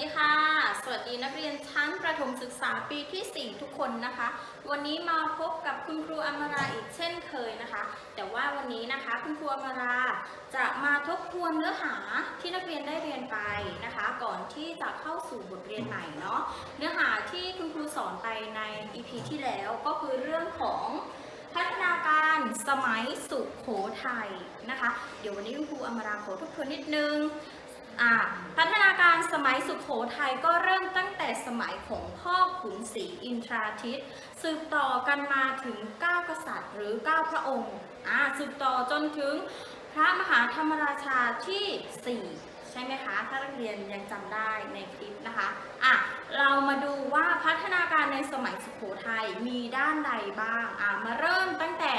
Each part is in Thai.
สวัสดีค่ะ สวัสดีนักเรียนชั้นประถมศึกษาปีที่ 4 ทุกคนนะคะ วันนี้มาพบกับคุณครูอมราอีกเช่นเคยนะคะ แต่ว่าวันนี้นะคะคุณครูอมราจะมาทบทวนเนื้อหาที่นักเรียนได้เรียนไปนะคะ ก่อนที่จะเข้าสู่บทเรียนใหม่เนาะเนื้อหาที่คุณครูสอนไปใน EP ที่แล้วก็คือเรื่องของพัฒนาการสมัยสุขโขทัยนะคะ เดี๋ยววันนี้คุณครูอมราขอทบทวนนิดนึง อ่าพัฒนาการสมัยสุขโขทัยก็เริ่มตั้งแต่สมัยของพ่อขุนศรีอินทราทิตสืบต่อกันมาถึง 9 กษัตริย์หรือ 9 พระองค์อ่าสืบต่อจนถึงพระมหาธรรมราชาที่ 4 ใช่ไหมคะ ถ้านักเรียนยังจำได้ในคลิปนะคะอะเรามาดูว่าพัฒนาการในสมัยสุขโขทัยมีด้านใดบ้างอะมาเริ่มตั้งแต่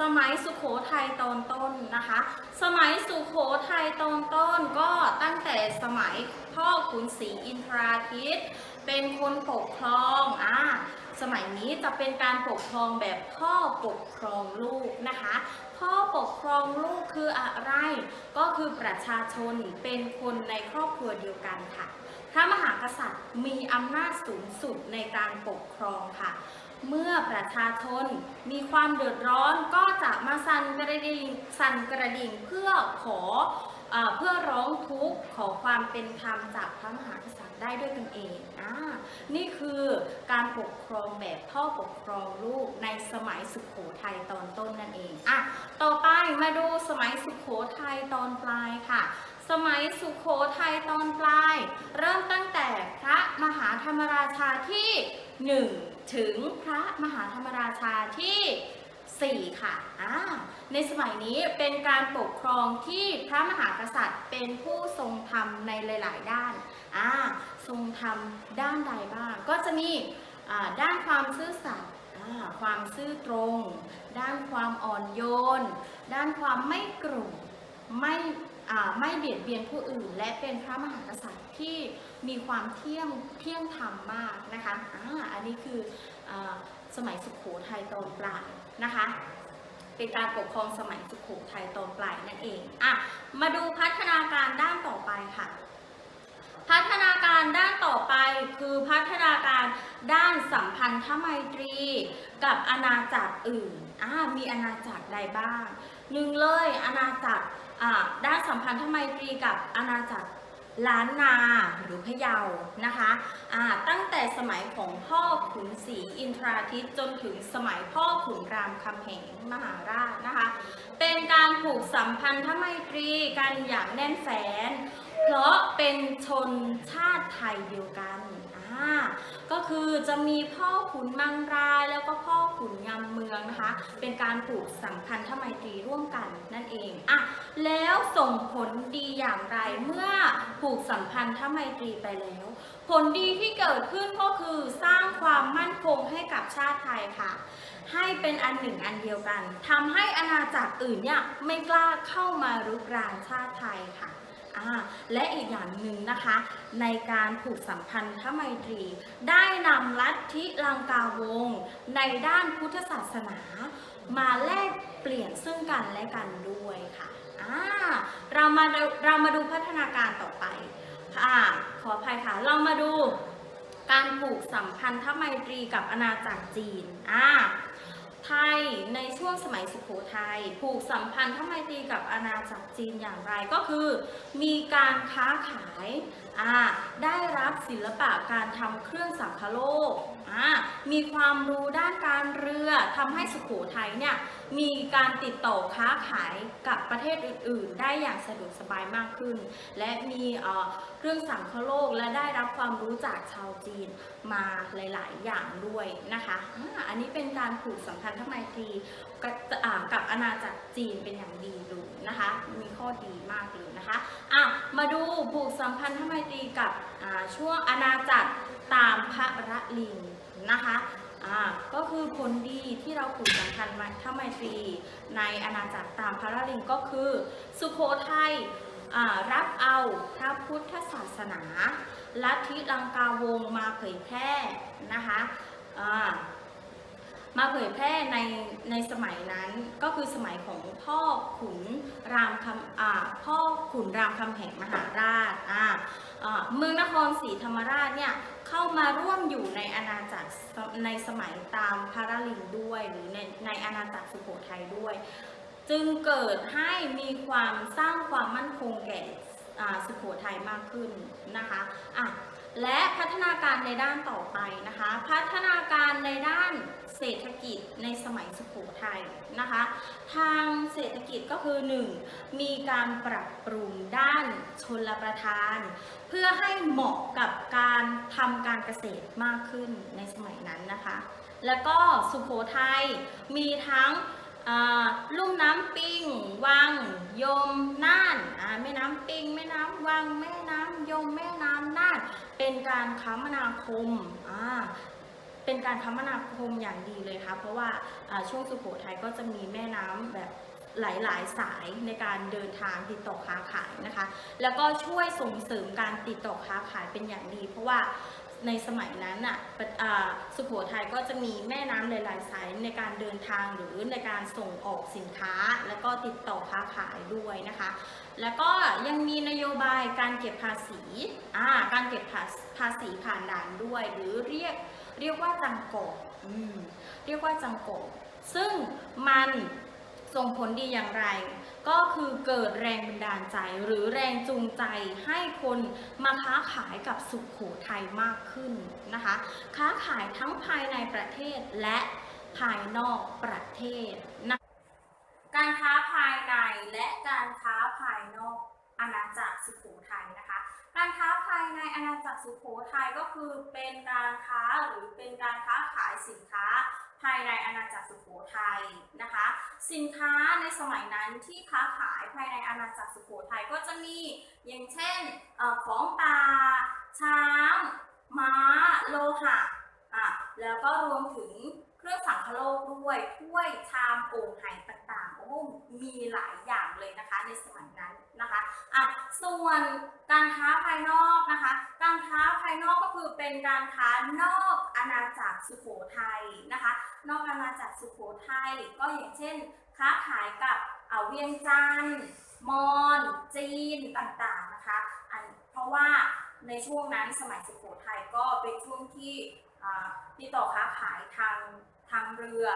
สมัยสุขโขทัยตอนต้นนะคะ สมัยสุขโขทัยตอนต้นก็ตั้งแต่สมัยพ่อขุนศรีอินทราทิตเป็นคนปกครองอ่าสมัยนี้จะเป็นการปกครองแบบพ่อปกครองลูกนะคะ พ่อปกครองลูกคืออะไร ก็คือประชาชนเป็นคนในครอบครัวเดียวกันค่ะ พระมหากษัตริย์มีอำนาจสูงสุดในการปกครองค่ะ เมื่อประชาชนมีความเดือดร้อนก็จะมาสั่นกระดิ่งสั่นกระดิ่งเพื่อขอเออเพื่อร้องทุกข์ขอความเป็นธรรมจากพระมหากษัตริย์ได้ด้วยตนเองอ่านี่คือการปกครองแบบพ่อปกครองลูกในสมัยสุขโขทัยตอนต้นนั่นเองอะต่อไปมาดูสมัยสุขโขทัยตอนปลายค่ะสมัยสุขโขทัยตอนปลาย เริ่มตั้งแต่พระมหาธรรมราชาที่ 1 ถึงพระมหาธรรมราชาที่ 4 ค่ะอ่าในสมัยนี้เป็นการปกครองที่พระมหากษัตริย์เป็นผู้ทรงธรรมในหลาย ๆ ด้านอ่าทรงธรรมด้านใดบ้าง ก็จะมีด้านความซื่อสัตย์ความซื่อตรง ด้านความอ่อนโยน ด้านความไม่โกรธไม่ ไม่เบียดเบียนผู้อื่น และเป็นพระมหากษัตริย์ที่มีความเที่ยงเที่ยงธรรมมากนะคะอ่าอันนี้คืออสมัยสุขโขทัยตอนปลายนะคะเป็นการปกครองสมัยสุขโขทัยตอนปลายนั่นเองอะมาดูพัฒนาการด้านต่อไปค่ะ พัฒนาการด้านต่อไปคือพัฒนาการด้านสัมพันธไมตรี กับอาณาจักรอื่นอ่ามีอาณาจักรใดบ้างหนึ่งเลยอาณาจักร ด้านสัมพันธไมตรีกับอาณาจักรล้านนาหรือพะเยานะคะอ่าตั้งแต่สมัยของพ่อขุนศรีอินทราทิตจนถึงสมัยพ่อขุนรามคำแหงมหาราชนะคะ เป็นการผูกสัมพันธไมตรีกันอย่างแน่นแฟ้นเพราะเป็นชนชาติไทยเดียวกัน ก็คือจะมีพ่อขุนมังรายแล้วก็พ่อขุนงำเมืองนะคะ เป็นการปลูกสัมพันธไมตรีร่วมกันนั่นเองอะแล้วส่งผลดีอย่างไรเมื่อผูกสัมพันธไมตรีไปแล้ว ผลดีที่เกิดขึ้นก็คือสร้างความมั่นคงให้กับชาติไทยค่ะ ให้เป็นอันหนึ่งอันเดียวกันทำให้อาณาจักรอื่นเนี่ยไม่กล้าเข้ามารุกรานชาติไทยค่ะ และอีกอย่างหนึ่งนะคะ ในการผูกสัมพันธไมตรี ได้นำลัทธิลังกาวงศ์ในด้านพุทธศาสนา มาแลกเปลี่ยนซึ่งกันและกันด้วยค่ะอ่าเรามาดูเรามาดูพัฒนาการต่อไปค่ะขออภัยค่ะ เรามาดูการผูกสัมพันธไมตรีกับอาณาจักรจีนอ่า ไทยในช่วงสมัยสุโขทัยผูกสัมพันธไมตรีกับอาณาจักรจีนอย่างไรก็คือ มีการค้าขายได้รับศิลปะการทำเครื่องสังคโลก มีความรู้ด้านการเรือทำให้สุโขทัยเนี่ยมีการติดต่อค้าขายกับประเทศอื่น ๆ ได้อย่างสะดวกสบายมากขึ้น และมีเครื่องสังคโลกและได้รับความรู้จากชาวจีนมาหลาย ๆ อย่างด้วยนะคะอ,อันนี้เป็นการผูกสัมพันธไมตรีกับอ่ากับอาณาจักรจีนเป็นอย่างดีดูนะคะ มีข้อดีมากเลย นะคะอะมาดูผูกสัมพันธไมตรีกับช่วงอาณาจักรตามพระระลิงนะคะอ่าก็คือผลดีที่เราผูกสัมพันธไมตรีในอาณาจักรตามพระระลิงก็คือ สุโขทัยรับเอาพระพุทธศาสนา ลัทธิลังกาวงมาเผยแพร่นะคะอ่า มาเผยแพร่ในในสมัยนั้นก็คือสมัยของพ่อขุนรามคำอ่าพ่อขุนรามคำแหงมหาราชอ่าเมืองนครศรีธรรมราชเนี่ยเข้ามาร่วมอยู่ในอาณาจักรในสมัยตามพระราลิงด้วย หรือในในอาณาจักรสุโขทัยด้วย จึงเกิดให้มีความสร้างความมั่นคงแก่สุโขทัยมากขึ้นนะคะอะและพัฒนาการในด้านต่อไปนะคะ พัฒนาการในด้าน เศรษฐกิจในสมัยสุโขทัยนะคะ ทางเศรษฐกิจก็คือ 1. มีการปรับปรุงด้านชนประทาน เพื่อให้เหมาะกับการทำการเกษตรมากขึ้นในสมัยนั้นนะคะ แล้วก็สุโขทัยมีทั้งลุ่มน้ำปิงวัง ยม น่านแม่น้ำปิงแม่น้ำวัง แม่น้ำยม แม่น้ำน่าน เป็นการคมนาคม เป็นการคมนาคมอย่างดีเลยค่ะ เพราะว่าช่วงสุโขทัยก็จะมีแม่น้ำแบบหลายๆ สายในการเดินทางติดต่อค้าขายนะคะ แล้วก็ช่วยส่งเสริมการติดต่อค้าขายเป็นอย่างดี เพราะว่าในสมัยนั้นอะปะสุโขทัยก็จะมีแม่น้ำหลายๆสายในการเดินทางหรือในการส่งออกสินค้า แล้วก็ติดต่อค้าขายด้วยนะคะ แล้วก็ยังมีนโยบายการเก็บภาษี การเก็บภาษีผ่านด่านด้วย หรือเรียก เรียกว่าจังกอกอืมเรียกว่าจังโกอกซึ่งมันส่งผลดีอย่างไร ก็คือเกิดแรงบันดาลใจหรือแรงจูงใจให้คนมาค้าขายกับสุขโขทัยมากขึ้นนะคะ ค้าขายทั้งภายในประเทศและภายนอกประเทศนะการค้าภายในและการค้าภายนอกอาณาจักรสุขโขทัยนะคะ การค้าภายในอาณาจักรสุโขทัยก็คือเป็นการค้าหรือเป็นการค้าขายสินค้าภายในอาณาจักรสุโขทัยนะคะ สินค้าในสมัยนั้นที่ค้าขายภายในอาณาจักรสุโขทัยก็จะมีอย่างเช่นออของป่าช้าง ม้า โลหะอะแล้วก็รวมถึง เครื่องสังคโลกด้วยถ้วยชามโอ่งไหต่างๆโอ้มีหลายอย่างเลยนะคะในสมัยนั้นนะคะอะส่วนการค้าภายนอกนะคะ การค้าภายนอกก็คือเป็นการค้านอกอาณาจักรสุโขทัยนะคะ นอกอาณาจักรสุโขทัยก็อย่างเช่น ค้าขายกับอ่าเวียงจันทร์มอญจีนต่างๆนะคะอันเพราะว่าในช่วงนั้นสมัยสุโขทัยก็เป็นช่วงที่ ติดต่อค้าขายทางทางเรือ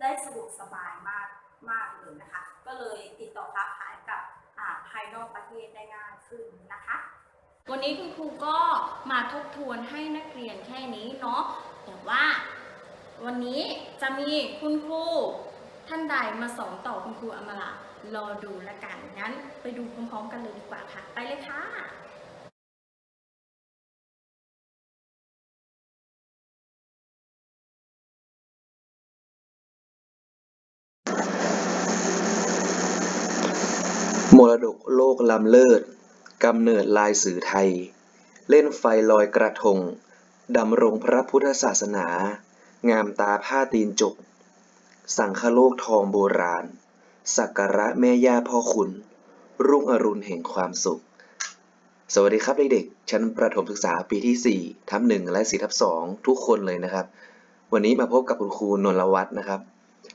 ได้สะดวกสบายมากมากเลยนะคะ ก็เลยติดต่อค้าขายกับอ่าภายนอกประเทศได้ง่ายขึ้นนะคะ วันนี้คุณครูก็มาทบทวนให้นักเรียนแค่นี้เนาะแต่ว่าวันนี้จะมีคุณครูท่านใดมาสอนต่อคุณครูอมรารอดูละกันงั้นไปดูพร้อมๆกันเลยดีกว่าค่ะ ไปเลยค่ะ มรดกโลกล้ำเลิศ กำเนิดลายสื่อไทย เล่นไฟลอยกระทง ดำรงพระพุทธศาสนา งามตาผ้าตีนจก สังคโลกทองโบราณ สักการะแม่ย่าพ่อขุนรุ่งอรุณแห่งความสุข สวัสดีครับเด็กๆ ชั้นประถมศึกษาปีที่ 4 ทับหนึ่งและ4ทับสองทุกคนเลยนะครับ วันนี้มาพบกับคุณครูนนทวัฒน์นะครับ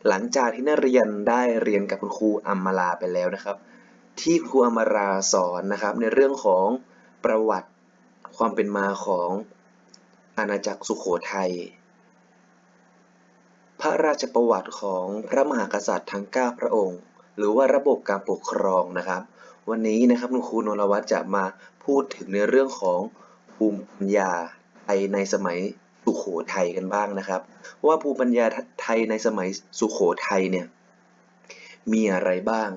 หลังจากที่นักเรียนได้เรียนกับคุณครูอัมมาลาไปแล้วนะครับ ที่ครูอมราสอนนะครับ ในเรื่องของประวัติความเป็นมาของอาณาจักรสุโขทัย พระราชประวัติของพระมหากษัตริย์ทั้ง 9 พระองค์ หรือว่าระบบการปกครองนะครับ วันนี้นะครับคุณครูนรวัตจะมาพูดถึงในเรื่องของภูมิปัญญาไทยในสมัยสุโขทัยกันบ้างนะครับ ว่าภูมิปัญญาไทยในสมัยสุโขทัยเนี่ยมีอะไรบ้าง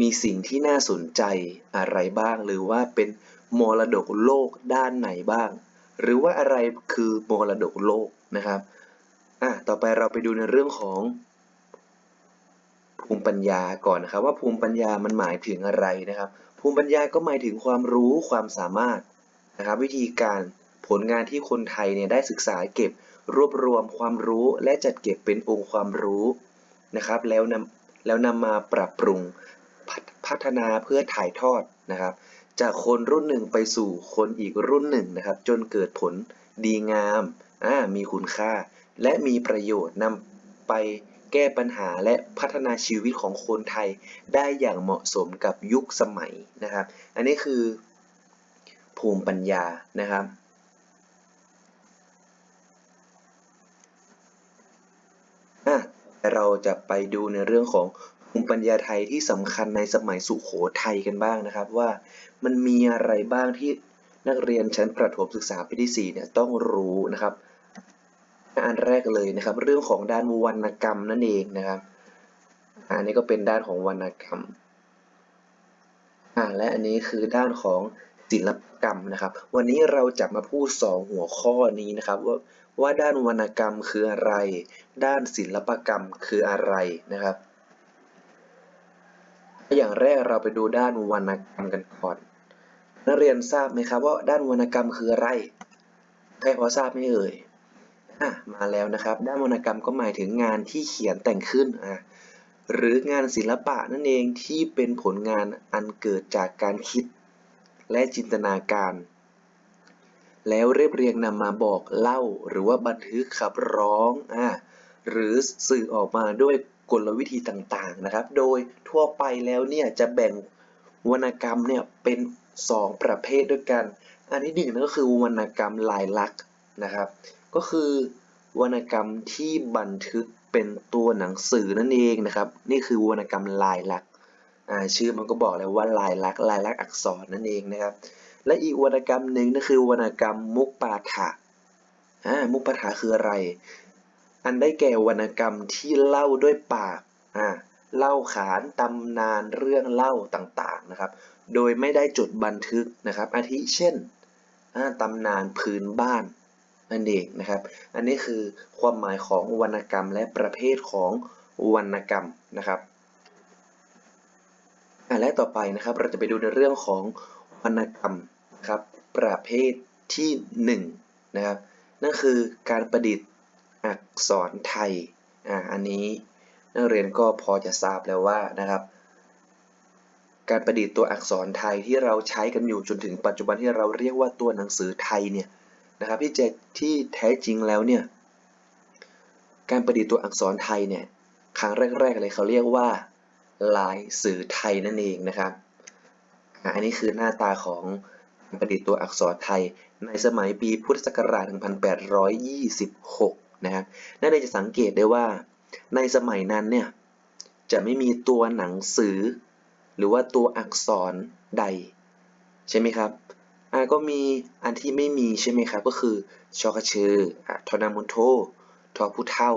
มีสิ่งที่น่าสนใจอะไรบ้าง หรือว่าเป็นมรดกโลกด้านไหนบ้าง หรือว่าอะไรคือมรดกโลกนะครับอะต่อไปเราไปดูในเรื่องของภูมิปัญญาก่อนนะครับว่าภูมิปัญญามันหมายถึงอะไรนะครับ ภูมิปัญญาก็หมายถึงความรู้ความสามารถนะครับ วิธีการผลงานที่คนไทยเนี่ยได้ศึกษาเก็บรวบรวมความรู้และจัดเก็บเป็นองค์ความรู้นะครับ แล้วนำแล้วนำมาปรับปรุง พัฒนาเพื่อถ่ายทอดนะครับ จากคนรุ่นหนึ่งไปสู่คนอีกรุ่นหนึ่งนะครับ จนเกิดผลดีงามมีคุณค่า และมีประโยชน์นำไปแก้ปัญหาและพัฒนาชีวิตของคนไทยได้อย่างเหมาะสมกับยุคสมัยนะครับ อันนี้คือภูมิปัญญานะครับอะแต่เราจะไปดูในเรื่องของ ภูมิปัญญาไทยที่สำคัญในสมัยสุโขทัยกันบ้างนะครับ ว่ามันมีอะไรบ้างที่นักเรียนชั้นประถมศึกษาปีที่4เนี่ยต้องรู้นะครับ อันแรกเลยนะครับ เรื่องของด้านวรรณกรรมนั่นเองนะครับอันนี้ก็เป็นด้านของวรรณกรรมอ่าและอันนี้คือด้านของศิลปกรรมนะครับ วันนี้เราจะมาพูดสองหัวข้อนี้นะครับ ว่าว่าด้านวรรณกรรมคืออะไร ด้านศิลปกรรมคืออะไรนะครับ อย่างแรกเราไปดูด้านวรรณกรรมกันก่อน นักเรียนทราบไหมครับว่าด้านวรรณกรรมคืออะไรใครพอทราบไหมเอ่ยอะมาแล้วนะครับ ด้านวรรณกรรมก็หมายถึงงานที่เขียนแต่งขึ้นอะหรืองานศิลปะนั่นเองที่เป็นผลงานอันเกิดจากการคิดและจินตนาการ แล้วเรียบเรียงนำมาบอกเล่าหรือว่าบันทึกขับร้องอะหรือสื่อออกมาด้วย กลวิธีต่างๆนะครับ โดยทั่วไปแล้วเนี่ยจะแบ่งวรรณกรรมเนี่ยเป็นสองประเภทด้วยกัน อันที่หนึ่งนั่นก็คือวรรณกรรมลายลักษณ์นะครับ ก็คือวรรณกรรมที่บันทึกเป็นตัวหนังสือนั่นเองนะครับ นี่คือวรรณกรรมลายลักษณ์ชื่อมันก็บอกแล้วว่าลายลักษณ์ลายลักษณ์อักษรนั่นเองนะครับ และอีกวรรณกรรมหนึ่งนั่นคือวรรณกรรมมุกปาฐะมุกปาฐะคืออะไร อันได้แก่วรรณกรรมที่เล่าด้วยปาก อ่า เล่าขานตำนานเรื่องเล่าต่างๆนะครับ โดยไม่ได้จดบันทึกนะครับ อาทิเช่นตำนานพื้นบ้านนั่นเองนะครับ อันนี้คือความหมายของวรรณกรรมและประเภทของวรรณกรรมนะครับอะและต่อไปนะครับ เราจะไปดูในเรื่องของวรรณกรรมนะครับ ประเภทที่หนึ่งนะครับ นั่นคือการประดิษฐ์ อักษรไทยอ่าอันนี้นักเรียนก็พอจะทราบแล้วว่านะครับ การประดิษฐ์ตัวอักษรไทยที่เราใช้กันอยู่จนถึงปัจจุบันที่เราเรียกว่าตัวหนังสือไทยเนี่ยนะครับที่เจที่แท้จริงแล้วเนี่ยการประดิษฐ์ตัวอักษรไทยเนี่ยครั้งแรกๆเลยเขาเรียกว่าลายสื่อไทยนั่นเองนะครับอ่าอันนี้คือหน้าตาของประดิษฐ์ตัวอักษรไทยในสมัยปีพุทธศักราช 1826 นะครับนั่นเลยจะสังเกตได้ว่า ในสมัยนั้นเนี่ยจะไม่มีตัวหนังสือ หรือว่าตัวอักษรใด ใช่ไหมครับอ่าก็มีอันที่ไม่มีใช่ไหมครับก็คือชอกเชออ่าทอนามนโททอผู้เท่า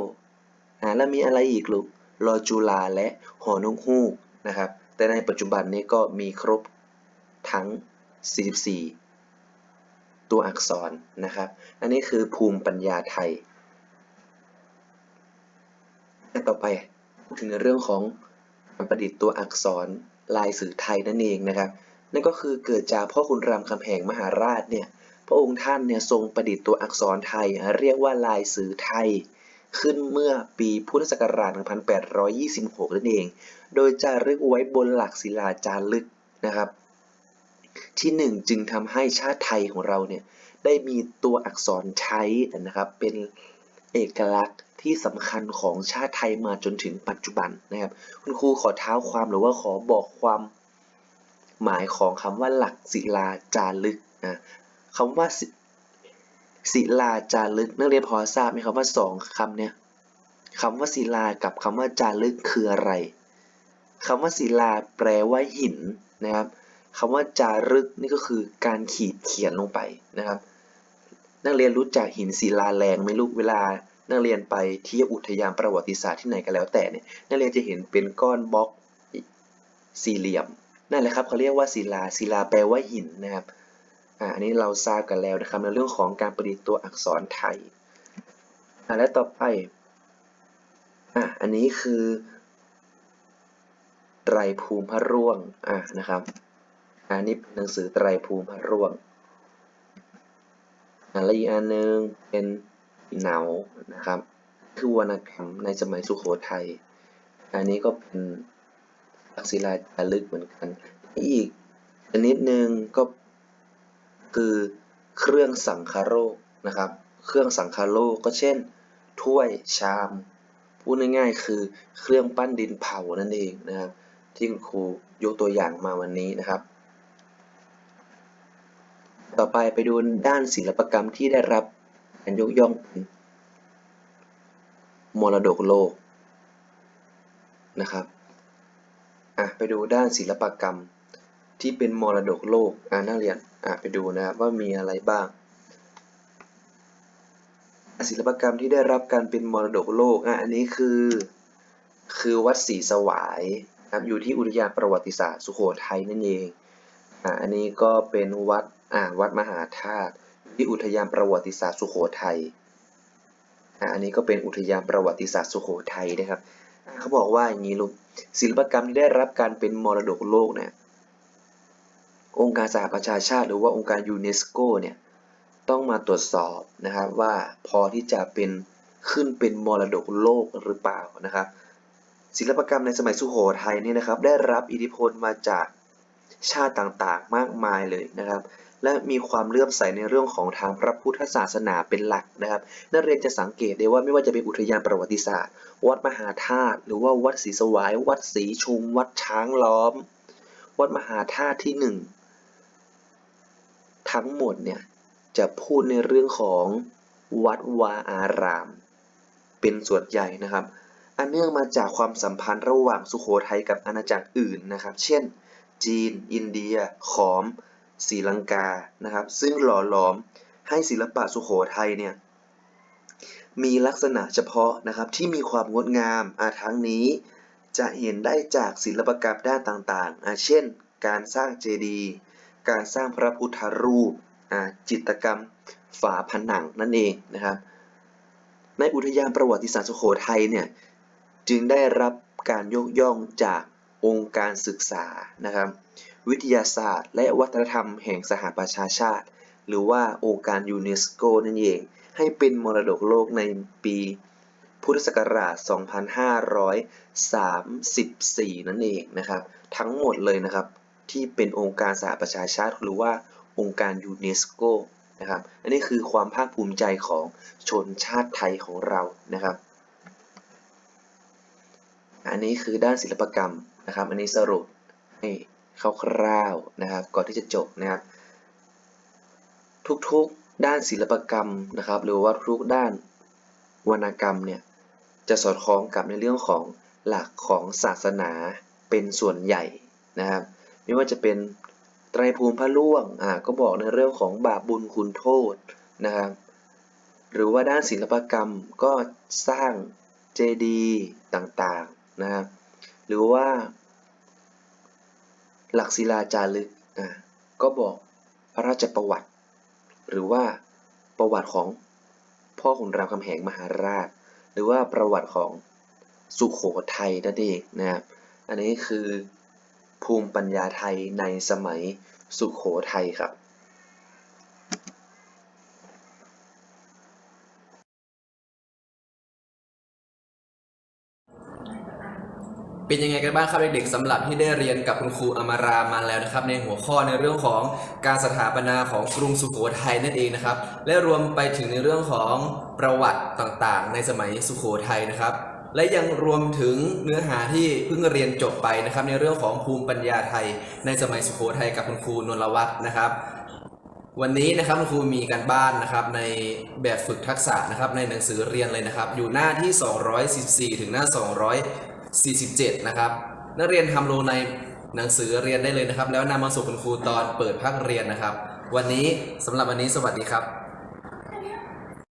อ่าแล้วมีอะไรอีกลูกรอจุลาและหอนกฮูกนะครับ แต่ในปัจจุบันนี้ก็มีครบทั้ง 44 ตัวอักษรนะครับ อันนี้คือภูมิปัญญาไทย และต่อไปถึงในเรื่องของการประดิษฐ์ตัวอักษรลายสื่อไทยนั่นเองนะครับ นั่นก็คือเกิดจากพ่อขุนรามคำแหงมหาราชเนี่ยพระองค์ท่านเนี่ยทรงประดิษฐ์ตัวอักษรไทย เรียกว่าลายสื่อไทย ขึ้นเมื่อปีพุทธศักราช 1826 นั่นเอง โดยจารึกไว้บนหลักศิลาจารึกนะครับ ที่หนึ่งจึงทำให้ชาติไทยของเราเนี่ยได้มีตัวอักษรใช้นะครับเป็นเอกลักษณ์ ที่สำคัญของชาติไทยมาจนถึงปัจจุบันนะครับ คุณครูขอเท้าความหรือว่าขอบอกความหมายของคำว่าหลักศิลาจารึกนะคำว่าศิลาจารึกนักเรียนพอทราบไหมครับว่าสองคำเนี่ยคำว่าศิลากับคำว่าจารึกคืออะไรคำว่าศิลาแปลว่าหินนะครับคำว่าจารึกนี่ก็คือการขีดเขียนลงไปนะครับ นักเรียนรู้จักหินศิลาแรงไหมลูกเวลา นักเรียนไปเที่ยวอุทยานประวัติศาสตร์ที่ไหนก็แล้วแต่เนี่ยนักเรียนจะเห็นเป็นก้อนบล็อกสี่เหลี่ยมนั่นแหละครับเขาเรียกว่าศิลาศิลาแปลว่าหินนะครับอ่าอันนี้เราทราบกันแล้วนะครับในเรื่องของการประดิษฐ์ตัวอักษรไทยอ่าและต่อไปอ่าอันนี้คือไตรภูมิพระร่วงอ่านะครับอันนี้หนังสือไตรภูมิพระร่วงอ่าและอีกอันหนึงเป็น หนาวนะครับ คือวรรณกรรมในสมัยสุโขทัย อันนี้ก็เป็นลักษิลาจารึกเหมือนกัน อีกชนิดหนึ่งก็คือเครื่องสังคาโรคนะครับ เครื่องสังคาโรคก็เช่น ถ้วยชาม พูดง่ายๆ คือเครื่องปั้นดินเผานั่นเองนะครับ ที่คุณครูยกตัวอย่างมาวันนี้นะครับ ต่อไปไปดูด้านศิลปกรรมที่ได้รับ การยกย่องเป็นมรดกโลกนะครับอะไปดูด้านศิลปกรรมที่เป็นมรดกโลกอ่านักเรียนอะไปดูนะครับว่ามีอะไรบ้างศิลปกรรมที่ได้รับการเป็นมรดกโลกอะอันนี้คือ คือวัดศรีสวายครับอยู่ที่อุทยานประวัติศาสตร์สุโขทัยนั่นเองอะอันนี้ก็เป็นวัดอ่าวัดมหาธาตุ ที่อุทยานประวัติศาสตร์สุโขทัยอันนี้ก็เป็นอุทยานประวัติศาสตร์สุโขทัยนะครับ เขาบอกว่าอย่างนี้ลูกศิลปกรรมที่ได้รับการเป็นมรดกโลกเนี่ยองค์การสหประชาชาติ หรือว่าองค์การยูเนสโกเนี่ยต้องมาตรวจสอบนะครับว่าพอที่จะเป็นขึ้นเป็นมรดกโลกหรือเปล่านะครับ ศิลปกรรมในสมัยสุโขทัยเนี่ยนะครับ ได้รับอิทธิพลมาจากชาติต่างๆ มากมายเลยนะครับ และมีความเลื่อมใสในเรื่องของทางพระพุทธศาสนาเป็นหลักนะครับ นักเรียนจะสังเกตได้ว่าไม่ว่าจะเป็นอุทยานประวัติศาสตร์ วัดมหาธาตุหรือว่าวัดศรีสวาย วัดศรีชุม วัดช้างล้อม วัดมหาธาตุที่หนึ่งทั้งหมดเนี่ยจะพูดในเรื่องของวัดวาอาราม เป็นส่วนใหญ่นะครับอันเนื่องมาจากความสัมพันธ์ระหว่างสุโขทัยกับอาณาจักรอื่นนะครับ เช่น จีน อินเดีย ขอม ศรีลังกานะครับ ซึ่งหล่อหลอมให้ศิลปะสุโขทัยเนี่ยมีลักษณะเฉพาะนะครับที่มีความงดงามอาทั้งนี้จะเห็นได้จากศิลปกรรมด้านต่างๆอาเช่น การสร้างเจดีย์การสร้างพระพุทธรูปอาจิตกรรมฝาผนังนั่นเองนะครับ ในอุทยานประวัติศาสตร์สุโขทัยเนี่ยจึงได้รับการยกย่องจากองค์การศึกษานะครับ วิทยาศาสตร์ และวัฒนธรรมแห่งสหประชาชาติ หรือว่าองค์การยูเนสโกนั่นเอง ให้เป็นมรดกโลกในปี พุทธศักราช 2534 นั่นเองนะครับ ทั้งหมดเลยนะครับ ที่เป็นองค์การสหประชาชาติหรือว่าองค์การยูเนสโกนะครับ อันนี้คือความภาคภูมิใจของชนชาติไทยของเรานะครับ อันนี้คือด้านศิลปกรรมนะครับ อันนี้สรุปให้ คร่าวๆนะครับ ก่อนที่จะจบนะครับ ทุกๆด้านศิลปกรรมนะครับ หรือว่าทุกๆด้านวรรณกรรมเนี่ยจะสอดคล้องกับในเรื่องของหลักของศาสนาเป็นส่วนใหญ่นะครับ ไม่ว่าจะเป็นไตรภูมิพระล่วงอ่าก็บอกในเรื่องของบาปบุญคุณโทษนะครับ หรือว่าด้านศิลปกรรมก็สร้างเจดีย์ต่างๆนะครับ หรือว่า หลักศิลาจารึกก็บอกพระราชประวัติ หรือว่าประวัติของพ่อขุนรามคำแหงมหาราช หรือว่าประวัติของสุขโขทัยนั่นเองนะครับอันนี้คือภูมิปัญญาไทยในสมัยสุขโขทัยครับ เป็นยังไงกันบ้างครับเด็กๆสำหรับที่ได้เรียนกับคุณครูอมารามาแล้วนะครับ ในหัวข้อในเรื่องของการสถาปนาของกรุงสุโขทัยนั่นเองนะครับ และรวมไปถึงในเรื่องของประวัติต่างๆ ในสมัยสุโขทัยนะครับ และยังรวมถึงเนื้อหาที่เพิ่งเรียนจบไปนะครับ ในเรื่องของภูมิปัญญาไทย ในสมัยสุโขทัยกับคุณครูนนทวัฒน์นะครับ วันนี้นะครับคุณครูมีการบ้านนะครับในแบบฝึกทักษะนะครับในหนังสือเรียนเลยนะครับ อยู่หน้าที่ 214 ถึงหน้า 47 นะครับ นักเรียนทำลงในหนังสือเรียนได้เลยนะครับ แล้วนำมาส่งคุณครูตอนเปิดภาคเรียนนะครับ วันนี้สำหรับวันนี้สวัสดีครับ